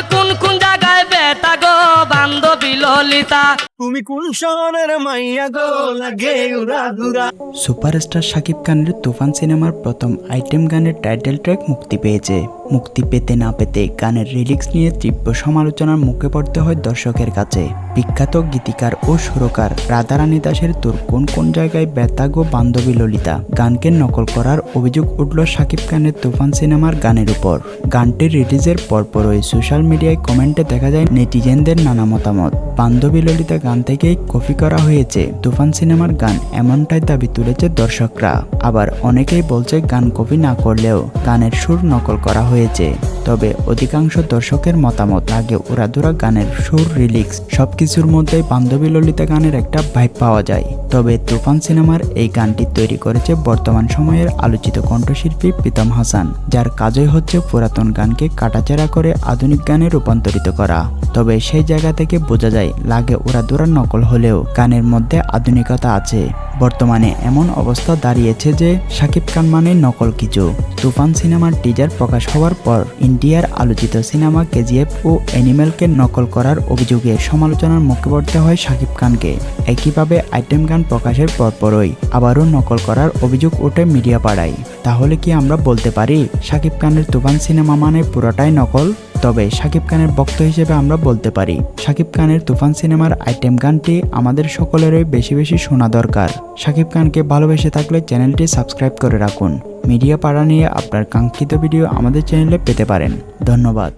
তোর কোন কোন জায়গায় বেতা গো বান্ধবী ললিতা? তুমি কোন মাইয়া গো? লাগে উড়া দুরা সুপারস্টার শাকিব খানের তুফান সিনেমার প্রথম আইটেম গানের টাইটেল ট্র্যাক মুক্তি পেয়েছে। মুক্তি পেতে না পেতে গানের রিলিক্স নিয়ে তীব্র সমালোচনার মুখে পড়তে হয় দর্শকের কাছে। বিখ্যাত গীতিকার ও সুরকার রাধারানী দাসের তোর কোন কোন জায়গায় ব্যথাগো বান্ধবী ললিতা? গানকে নকল করার অভিযোগ উঠল শাকিব খানের তুফান সিনেমার গানের উপর। গানটি রিলিজের পরপরই সোশ্যাল মিডিয়ায় কমেন্টে দেখা যায় নেটিজেনদের নানা মতামত। বান্ধবী ললিতা গান থেকেই কপি করা হয়েছে। তুফান সিনেমার গান এমনটাই দাবি তুলেছে দর্শকরা। আবার অনেকেই বলছে গান কপি না করলেও গানের সুর নকল করা হয়েছে। তবে অধিকাংশ দর্শকের মতামত, আগে উড়াধুরা গানের সুর, রিলিক্স সবকিছুর মধ্যেই বান্ধবী ললিতা গানের একটা ভাইব পাওয়া যায়। তবে তুফান সিনেমার এই গানটি তৈরি করেছে বর্তমান সময়ের আলোচিত কণ্ঠশিল্পী প্রীতম হাসান, যার কাজই হচ্ছে পুরাতন গানকে কাটাচেরা করে আধুনিক গানে রূপান্তরিত করা। তবে সেই জায়গা থেকে বোঝা যায়, লাগে উড়াধুরা নকল হলেও গানের মধ্যে আধুনিকতা আছে। বর্তমানে এমন অবস্থা দাঁড়িয়েছে যে শাকিব খান মানে নকল কিছু। তুফান সিনেমার টিজার প্রকাশ হওয়ার পর ইন্ডিয়ার আলোচিত সিনেমা কেজিএফ ও অ্যানিমেলকে নকল করার অভিযোগে সমালোচনার মুখে পড়তে হয় শাকিব খানকে। একইভাবে আইটেম গান প্রকাশের পরপরই আবারও নকল করার অভিযোগ ওঠে মিডিয়া পাড়ায় তাহলে কি আমরা বলতে পারি শাকিব খানের তুফান সিনেমা মানে পুরোটাই নকল? তবে শাকিব খানের ভক্ত হিসেবে আমরা বলতে পারি শাকিব খানের তুফান সিনেমার আইটেম গানটি আমাদের সকলেরই বেশি বেশি শোনা দরকার। শাকিব খানকে ভালোবেসে থাকলে চ্যানেলটি সাবস্ক্রাইব করে রাখুন। মিডিয়া পাড়া নিয়ে আপনার কাঙ্ক্ষিত ভিডিও আমাদের চ্যানেলে পেতে পারেন। ধন্যবাদ।